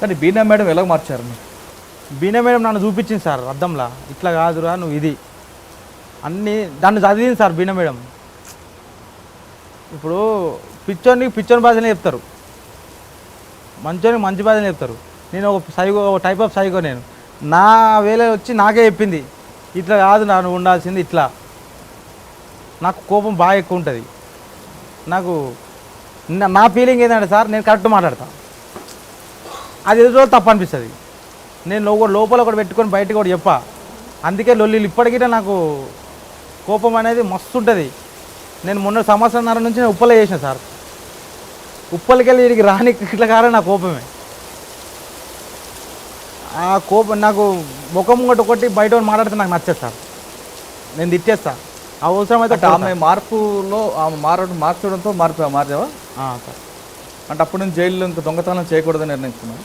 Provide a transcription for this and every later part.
కానీ బీనా మేడం ఎలా మార్చారు బీనా మేడం నన్ను చూపించింది సార్ అద్దంలా. ఇట్లా కాదురా నువ్వు ఇది. అన్నీ దాన్ని చదివింది సార్ బీనా మేడం. ఇప్పుడు పిచ్చోనికి పిచ్చోని భాషనే చెప్తారు. మంచోనికి మంచి భాషనే చెప్తారు. నేను ఒక సైకో ఒక టైప్ ఆఫ్ సైకో నేను. నా వేళ వచ్చి నాకే చెప్పింది. ఇట్లా కాదు నన్ను ఉండాల్సింది ఇట్లా. నాకు కోపం బాగా ఎక్కువ ఉంటుంది. నాకు నా ఫీలింగ్ ఏంటంటే సార్ నేను కరెక్ట్ మాట్లాడతాను అది ఎదురు రోజు తప్పు అనిపిస్తుంది. నేను లోపల లోపల ఒకటి పెట్టుకొని బయటకు ఒకటి చెప్పా. అందుకే లొల్లిలు ఇప్పటికీ నాకు కోపం అనేది మస్తు ఉంటుంది. నేను మొన్న సంవత్సరంన్నర నుంచి నేను ఉప్పలే చేసిన సార్. ఉప్పలకి వెళ్ళి వీడికి రాని ఇట్లా కారణం నా కోపమే. ఆ కోపం నాకు ముఖం ఒకటి ఒకటి బయట మాట్లాడితే నాకు నచ్చదు సార్. నేను తిట్టేస్తా. అవసరం అయితే అంటే ఆమె మార్పులో ఆమె మారడం మార్చడంతో మార్పు మార్చావా సార్. అంటే అప్పటి నుంచి జైల్లో ఇంకా దొంగతనం చేయకూడదని నిర్ణయించుకున్నాను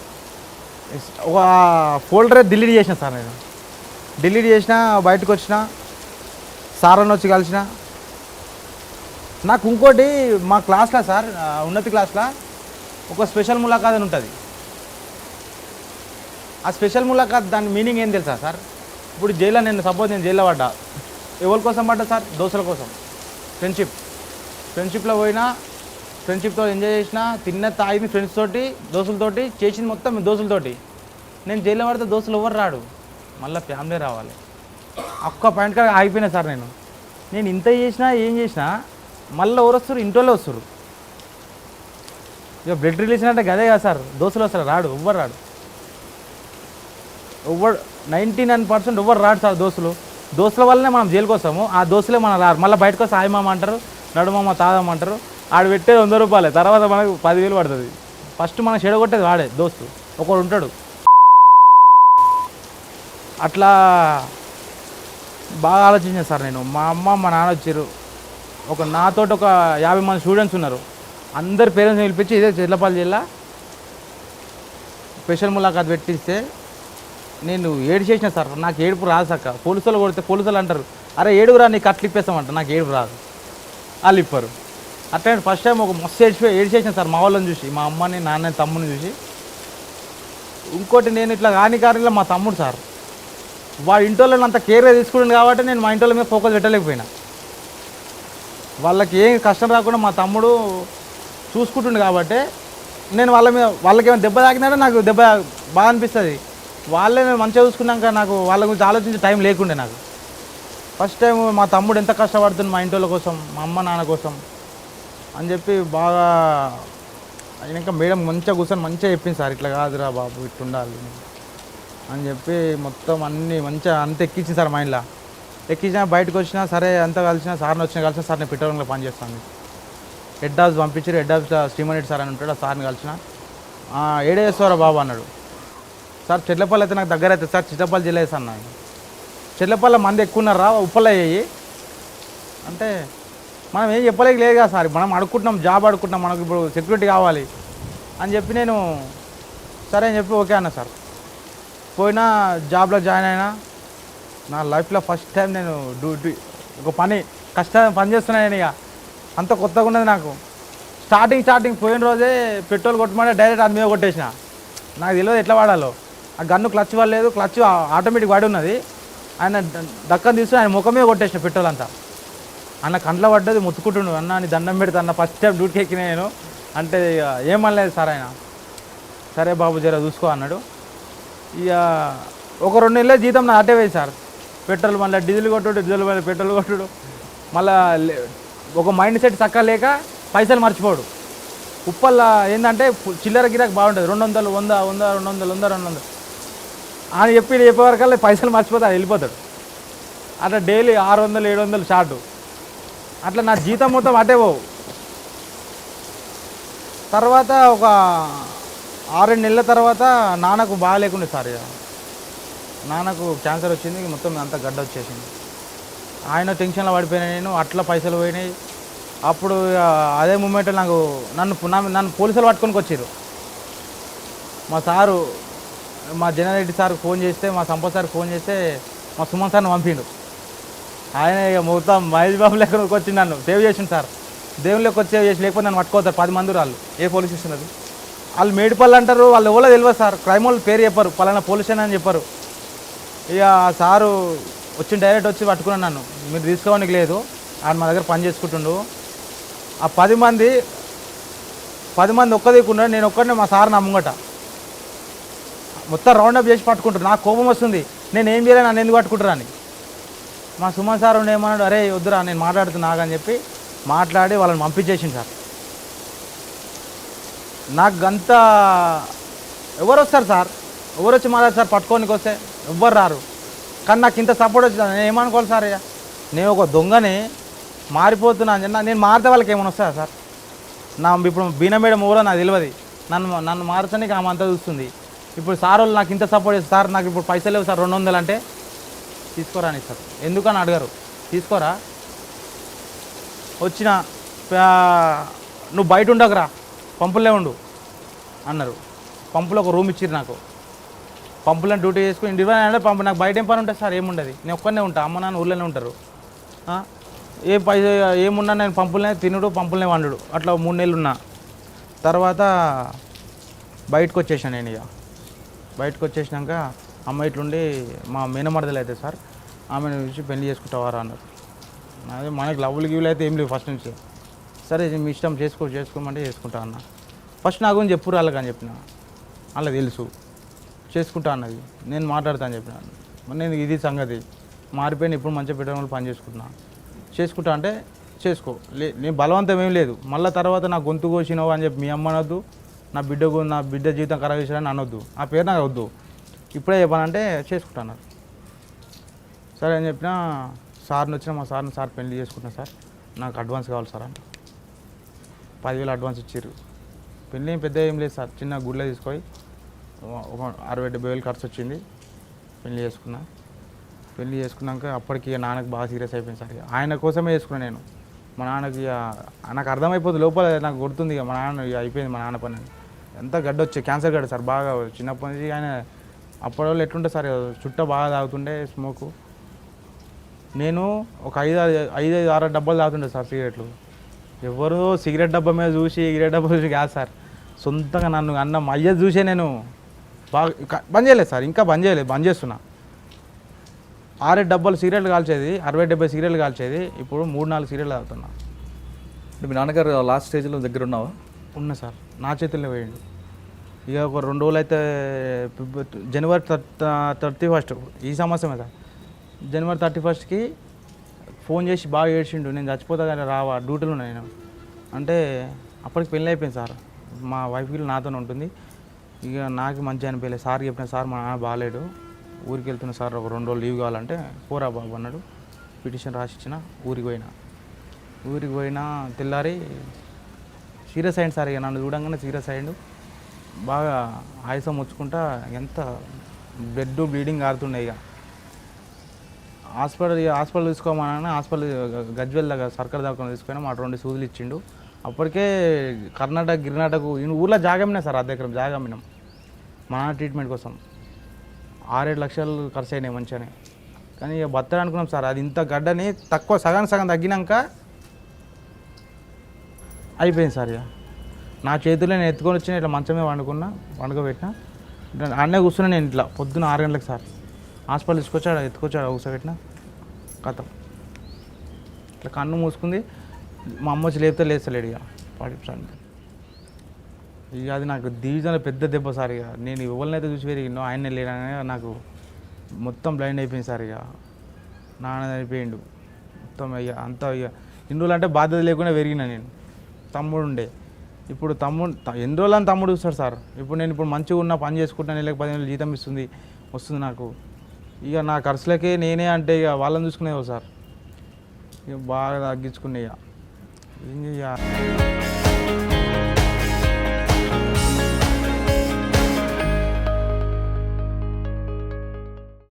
ఒక ఫోల్డరే డిలీట్ చేసిన సార్ నేను. డిలీట్ చేసిన బయటకు వచ్చిన సారని వచ్చి కలిసిన. నాకు ఇంకోటి మా క్లాస్లో సార్ ఉన్నతి క్లాస్లో ఒక స్పెషల్ ములాఖాత్ అని ఉంటుంది. ఆ స్పెషల్ ములాఖాత్ దాని మీనింగ్ ఏం తెలుసా సార్? ఇప్పుడు జైల్లో నేను సపోజ్ నేను జైల్లో పడ్డా. ఎవరి కోసం పడ్డా సార్? దోస్తుల కోసం. ఫ్రెండ్షిప్ ఫ్రెండ్షిప్లో పోయినా ఫ్రెండ్షిప్తో ఎంజాయ్ చేసిన తిన్న తాగింది ఫ్రెండ్స్ తోటి దోస్తులతోటి చేసింది మొత్తం దోస్తులతోటి నేను జైల్లో పడితే దోస్తులు ఎవరు రాడు. మళ్ళీ ఫ్యామిలీ రావాలి. ఒక్క పాయింట్ కాడ ఆగిపోయినా సార్ నేను. నేను ఇంత చేసినా ఏం చేసినా మళ్ళీ ఎవరు వస్తారు? ఇంట్లో వస్తారు. ఇక బ్లడ్ రిలీజ్ అంటే గదే కదా సార్. దోస్తులు వస్తారు రాడు ఎవ్వరు రాడు. ఎవ్వరు నైంటీ నైన్ పర్సెంట్ ఎవ్వరు రాడు సార్ దోస్తులు. దోస్తుల వల్లనే మనం జైలుకి వస్తాము ఆ దోస్తులే మనం రారు. మళ్ళీ బయటకు వస్తే మామ అంటారు. నడుమమ్మ తాదమ్మంటారు ఆడు పెట్టేది వంద రూపాయలే. తర్వాత మనకు పదివేలు పడుతుంది. ఫస్ట్ మనం చెడగొట్టేది వాడే దోస్తు. ఒకడు ఉంటాడు. అట్లా బాగా ఆలోచించాను సార్ నేను. మా అమ్మ మా నాన్న వచ్చారు. ఒక నాతో ఒక యాభై మంది స్టూడెంట్స్ ఉన్నారు. అందరి పేరెంట్స్ పిలిపించి ఇదే చెర్లపల్లి జిల్లా స్పెషల్ ములాఖాత్ పెట్టిస్తే నేను ఏడు చేసిన సార్. నాకు ఏడుపు రాదు సక్క పోలీసులు కొడితే పోలీసులు అంటారు. అరే ఏడుగురా నీకు అట్లు ఇప్పేస్తామంట. నాకు ఏడుపు రాదు. వాళ్ళు ఇప్పరు. అట్లా ఫస్ట్ టైం ఒక మస్తు ఏడిచిపోయి ఏడు సార్ మా వాళ్ళని చూసి మా అమ్మని నాన్నని తమ్ముని చూసి. ఇంకోటి నేను ఇట్లా కాని కారణంలో మా తమ్ముడు సార్. వాళ్ళ ఇంటి వాళ్ళని అంత కేర్గా తీసుకున్నాను కాబట్టి నేను మా ఇంట్లో మీద ఫోకస్ పెట్టలేకపోయినా. వాళ్ళకి ఏం కష్టం రాకుండా మా తమ్ముడు చూసుకుంటుండు కాబట్టి నేను వాళ్ళ మీద వాళ్ళకి ఏమైనా దెబ్బ తాకినాడో నాకు దెబ్బ బాగా అనిపిస్తుంది. వాళ్ళే నేను మంచిగా చూసుకున్నాక నాకు వాళ్ళ గురించి ఆలోచించే టైం లేకుండే నాకు. ఫస్ట్ టైం మా తమ్ముడు ఎంత కష్టపడుతుంది మా ఇంటి కోసం మా అమ్మ నాన్న కోసం. అని చెప్పి బాగా అయినాక మేడం మంచిగా కూర్చొని మంచిగా చెప్పింది సార్ ఇట్లా కాదురా బాబు ఇట్లా ఉండాలి అని చెప్పి మొత్తం అన్ని మంచిగా అంత ఎక్కించింది సార్ మైండ్లో. ఎక్కించినా బయటకు వచ్చినా సరే అంత కలిసినా సార్ని వచ్చినా కలిసినా సార్ నేను పెట్రోలింగ్లో పనిచేస్తాను హెడ్ ఆఫీస్ పంపించారు హెడ్ ఆఫీస్ శ్రీమణి సార్ అని ఉంటాడు ఆ సార్ని కలిసిన. ఏడే చేస్తారా బాబు? అన్నాడు. సార్ చెట్లపల్లి అయితే నాకు దగ్గర అయితే సార్ చిట్లపల్లి జిల్లా వేసాను చెట్లపల్లి మంది ఎక్కువ ఉన్నారా? ఉప్పలయ్యాయి అంటే మనం ఏం చెప్పలేక లేదు కదా సార్. మనం అడుక్కుంటున్నాం జాబ్ అడుక్కుంటున్నాం మనకు ఇప్పుడు సెక్యూరిటీ కావాలి అని చెప్పి నేను సరే అని చెప్పి ఓకే అన్న సార్. పోయినా జాబ్లో జాయిన్ అయినా నా లైఫ్లో ఫస్ట్ టైం నేను డ్యూటీ ఒక పని కష్టం పని చేస్తున్నాను నేను ఇక. అంత కొత్తగా ఉన్నది నాకు. స్టార్టింగ్ స్టార్టింగ్ పోయిన రోజే పెట్రోల్ కొట్టమంటే డైరెక్ట్ అది మీద కొట్టేసిన. నాకు తెలియదు ఎట్లా వాడాలో. ఆ గన్ను క్లచ్ పడలేదు క్లచ్ ఆటోమేటిక్ వాడి ఉన్నది. ఆయన దక్కని తీసుకుని ఆయన ముఖం మీద కొట్టేసిన పెట్రోల్ అంతా. అన్న కంట్లో పడ్డది ముత్తుకుంటుండు. అన్న అని దండం పెడితే అన్న ఫస్ట్ టైం డ్యూటీ ఎక్కిన నేను. అంటే ఇక ఏమనలేదు సార్ ఆయన. సరే బాబు జర చూసుకో అన్నాడు. ఇక ఒక రెండు నెలల జీతం నా అటే పోయింది సార్. పెట్రోల్ మళ్ళీ డీజిల్ కొట్టుడు డీజిల్ మళ్ళీ పెట్రోల్ కొట్టుడు. మళ్ళీ ఒక మైండ్ సెట్ చక్క లేక పైసలు మర్చిపోడు. ఉప్పల్లా ఏంటంటే చిల్లర గిరాకు బాగుంటుంది. రెండు వందలు వంద వంద రెండు వందలు వంద రెండు వందలు. ఆయన చెప్పి ఈడు చెప్పే పైసలు మర్చిపోతే వెళ్ళిపోతాడు. అట్లా డైలీ ఆరు వందలు ఏడు వందలు షార్టు. అట్లా నా జీతం మొత్తం అటే పోవు. తర్వాత ఒక ఆరేడు నెలల తర్వాత నాన్నకు బాగాలేకుండే సార్ ఇక. నాన్నకు క్యాన్సర్ వచ్చింది మొత్తం అంతా గడ్డ వచ్చేసింది. ఆయన టెన్షన్లో పడిపోయినా నేను అట్లా పైసలు పోయినాయి. అప్పుడు ఇక అదే మూమెంట్ నాకు నన్ను నన్ను పోలీసులు పట్టుకొని వచ్చారు మా సారు మా జనారెడ్డి సార్ ఫోన్ చేస్తే మా సంపత్ సార్ ఫోన్ చేస్తే మా సుమన్ సార్ని పంపిండు. ఆయన ఇక మొత్తం మహేష్ బాబు లెక్కకి వచ్చి నన్ను సేవ్ చేసిండు సార్. దేవుని లెక్క వచ్చి సేవ్ చేసి లేకపోతే నన్ను పట్టుకోతారు పది మంది రాళ్ళు ఏ పోలీస్ స్టేషన్ అది? వాళ్ళు మేడిపల్లి అంటారు వాళ్ళు ఎవరో తెలియదు సార్. క్రైమ్ వాళ్ళు పేరు చెప్పారు పలానా పోలీస్ స్టేషన్ అని చెప్పారు. ఇక ఆ సారు వచ్చి డైరెక్ట్ వచ్చి పట్టుకున్నాను నన్ను. మీరు తీసుకోవడానికి లేదు ఆయన మా దగ్గర పని చేసుకుంటుండు. ఆ పది మంది పది మంది ఒక్క దిక్కుండా నేను ఒక్కడినే మా సార్ నమ్ముంగట మొత్తం రౌండప్ చేసి పట్టుకుంటారు నాకు కోపం వస్తుంది నేను ఏం చేయలేను నన్ను ఎందుకు పట్టుకుంటారు అని. మా సుమన్ సార్ ఉండి ఏమన్నాడు అరే వద్దురా నేను మాట్లాడుతున్నా అని చెప్పి మాట్లాడి వాళ్ళని పంపించేసింది సార్. నాకు గంత ఎవరు వస్తారు సార్? ఎవరు వచ్చి మాట్లాడు సార్? పట్టుకోనికి వస్తే ఎవ్వరు రారు. కానీ నాకు ఇంత సపోర్ట్ వచ్చింది నేను ఏమనుకోవాలి సార్ ఇక? నేను ఒక దొంగని మారిపోతున్నా అని నేను మారితే వాళ్ళకి ఏమైనా వస్తుందా సార్? నా ఇప్పుడు బీనమేడం ఊరో నాకు తెలియదు. నన్ను నన్ను మార్చడానికి ఆమె అంతా చూస్తుంది. ఇప్పుడు సార్ వాళ్ళు నాకు ఇంత సపోర్ట్ చేస్తారు. సార్ నాకు ఇప్పుడు పైసలు లేవు సార్. రెండు వందలు అంటే తీసుకోరా అని సార్ ఎందుకని అడగరు? తీసుకోరా? వచ్చిన నువ్వు బయట ఉండకురా పంపులే ఉండు అన్నారు. పంపులో ఒక రూమ్ ఇచ్చిర్రు నాకు. పంపులను డ్యూటీ చేసుకుని ఇంటి అంటే పంపు నాకు బయట ఏం పని ఉంటుంది సార్ ఏముండదు. నేను ఒక్కనే ఉంటా అమ్మ నాన్న ఊళ్ళోనే ఉంటారు. ఏ పై ఏమున్నా నేను పంపులనే తినుడు పంపులనే వండుడు. అట్లా మూడు నెలలు ఉన్నా తర్వాత బయటకు వచ్చేసాను నేను ఇక. బయటకు వచ్చేసినాక అమ్మ ఇట్లుండి మా మేనమరదలు అయితే సార్ ఆమెను చూసి పెళ్ళి చేసుకుంటావారా అన్నారు. అదే మనకి లవ్లు గివ్లు అయితే ఏం లేవు ఫస్ట్ నుంచి. సరే మీ ఇష్టం చేసుకో చేసుకోమంటే చేసుకుంటా అన్న. ఫస్ట్ నా గురించి చెప్పు వాళ్ళకి అని చెప్పిన. అలా తెలుసు. చేసుకుంటా అన్నది. నేను మాట్లాడతా అని చెప్పిన. మరి నేను ఇది సంగతి. మారిపోయిన ఇప్పుడు మంచిగా పెట్టడం వల్ల పని చేసుకుంటున్నా. చేసుకుంటా అంటే చేసుకో. లే నేను బలవంతం ఏం లేదు. మళ్ళీ తర్వాత నా గొంతు కోసినావు అని చెప్పి మీ అమ్మ అనొద్దు. నా బిడ్డ నా బిడ్డ జీవితం ఖరాబ్ చేశారని అనొద్దు. ఆ పేరు నాకు వద్దు. ఇప్పుడే చెప్పానంటే చేసుకుంటున్నారు సరే అని చెప్పిన సార్ని వచ్చిన మా సార్ని సార్ పెళ్ళి చేసుకుంటున్నా సార్. నాకు అడ్వాన్స్ కావాలి సార్ అని. పదివేలు అడ్వాన్స్ ఇచ్చారు పెళ్ళి ఏం పెద్ద ఏం లేదు సార్. చిన్న గుడిలో తీసుకొని ఒక అరవై డెబ్బై వేలు ఖర్చు వచ్చింది. పెళ్ళి చేసుకున్నా. పెళ్ళి చేసుకున్నాక అప్పటికి ఇక నాన్నకి బాగా సీరియస్ అయిపోయింది సార్ ఇక. ఆయన కోసమే చేసుకున్నాను నేను. మా నాన్నకి ఇక నాకు అర్థమైపోతుంది లోపల నాకు గుర్తుంది ఇక. మా నాన్న ఇక అయిపోయింది మా నాన్న పని. ఎంత గడ్డ వచ్చే క్యాన్సర్ గడ్డ సార్. బాగా చిన్నప్పటి నుంచి ఆయన అప్పటి వాళ్ళు ఎట్లుంటే సార్ చుట్ట బాగా తాగుతుండే స్మోకు నేను ఒక ఐదు ఐదు ఐదు ఆరు డబ్బాలు తాగుతుండే సార్ సిగరెట్లు. ఎవరో సిగరెట్ డబ్బా మీద చూసి సిగరెట్ డబ్బా చూసి కాదు సార్. సొంతంగా నన్ను అన్న మయ్య చూసే నేను బాగా బంద్ చేయలేదు సార్ ఇంకా బంద్ చేయలేదు బంద్ చేస్తున్నా. ఆరేడు డబ్బాలు సిగరెట్లు కాల్చేది అరవై డెబ్బై సిగరెట్లు కాల్చేది ఇప్పుడు మూడు నాలుగు సిగరెట్లు తాగుతున్నా. మీ నాన్నగారు లాస్ట్ స్టేజ్లో దగ్గర ఉన్నావా? ఉన్నా సార్ నా చేతుల్లో వేయండి. ఇక ఒక రెండు రోజులు అయితే జనవరి థర్టీ ఫస్ట్ ఈ సంవత్సరం సార్ జనవరి థర్టీ ఫస్ట్కి ఫోన్ చేసి బాగా ఏడ్చిండు. నేను చచ్చిపోతా కానీ రావా డ్యూటీలో ఉన్నాయి నేను. అంటే అప్పటికి పెళ్ళి అయిపోయింది సార్. మా వైఫ్ వీళ్ళు నాతోనే ఉంటుంది. ఇక నాకు మంచిగా అనిపించలేదు సార్ చెప్పిన సార్ మా నాన్న బాగాలేడు. ఊరికి వెళ్తున్న సార్ ఒక రెండు రోజులు లీవ్ కావాలంటే పోరా బాబు అన్నాడు. పిటిషన్ రాసి ఇచ్చిన ఊరికి పోయినా. ఊరికి పోయినా తెల్లారి సీరియస్ అయ్యింది సార్. ఇక నన్ను చూడంగానే సీరియస్ అయ్యిండు. బాగా ఆయాసం వచ్చుకుంటా ఎంత బ్లడ్ బ్లీడింగ్ ఆరుతుండే ఇక. హాస్పిటల్ ఇక హాస్పిటల్ తీసుకోమని హాస్పిటల్ గజ్వెల్ దగ్గర సర్కార్ దాకా తీసుకొని మా రెండు సూదులు ఇచ్చిండు. అప్పటికే కర్ణాటక గిరినాటకు ఊర్లో జాగమినా సార్ అద్దె ఎకరం జాగమ్మినాం మా నాన్న ట్రీట్మెంట్ కోసం. ఆరేడు లక్షలు ఖర్చు అయినాయి మంచిగానే. కానీ ఇక బత్తడు అనుకున్నాం సార్. అది ఇంత గడ్డని తక్కువ సగం సగం తగ్గినాక అయిపోయింది సార్ ఇక. నా చేతిలో నేను ఎత్తుకొని వచ్చి ఇట్లా మంచమే వండుకున్నా వండుకోబెట్టినా. అన్నే కూర్చున్నా నేను ఇట్లా పొద్దున్న ఆరు గంటలకు సార్. హాస్పిటల్ తీసుకొచ్చాడు ఎత్తుకొచ్చాడు కూర్చోబెట్టిన కథ. ఇట్లా కన్ను మూసుకుంది. మా అమ్మ వచ్చి లేపితే లేస్తలేడు ఇక. పాటించండి ఇక అది నాకు డివిజన్లో పెద్ద దెబ్బ సార్ ఇక. నేను ఎవరినైతే చూసి పెరిగిందో ఆయన లేడనే నాకు మొత్తం బ్లైండ్ అయిపోయింది సార్ ఇక. నాన్న అయిపోయిండు మొత్తం ఇక అంతా ఇక. ఇన్ని రోజులు అంటే బాధ్యత లేకుండా పెరిగిన నేను. తమ్ముడు ఉండే. ఇప్పుడు తమ్ముడు ఎన్ని రోజులు అని తమ్ముడు చూస్తాడు సార్? ఇప్పుడు నేను ఇప్పుడు మంచిగా ఉన్న పని చేసుకుంటాను నెలకు పదిహేను జీతం ఇస్తుంది వస్తుంది నాకు. ఇక నా ఖర్చులకే నేనే అంటే ఇక వాళ్ళని చూసుకునేవో సార్? ఇక బాగా తగ్గించుకునే ఇక. ఏం చెయ్య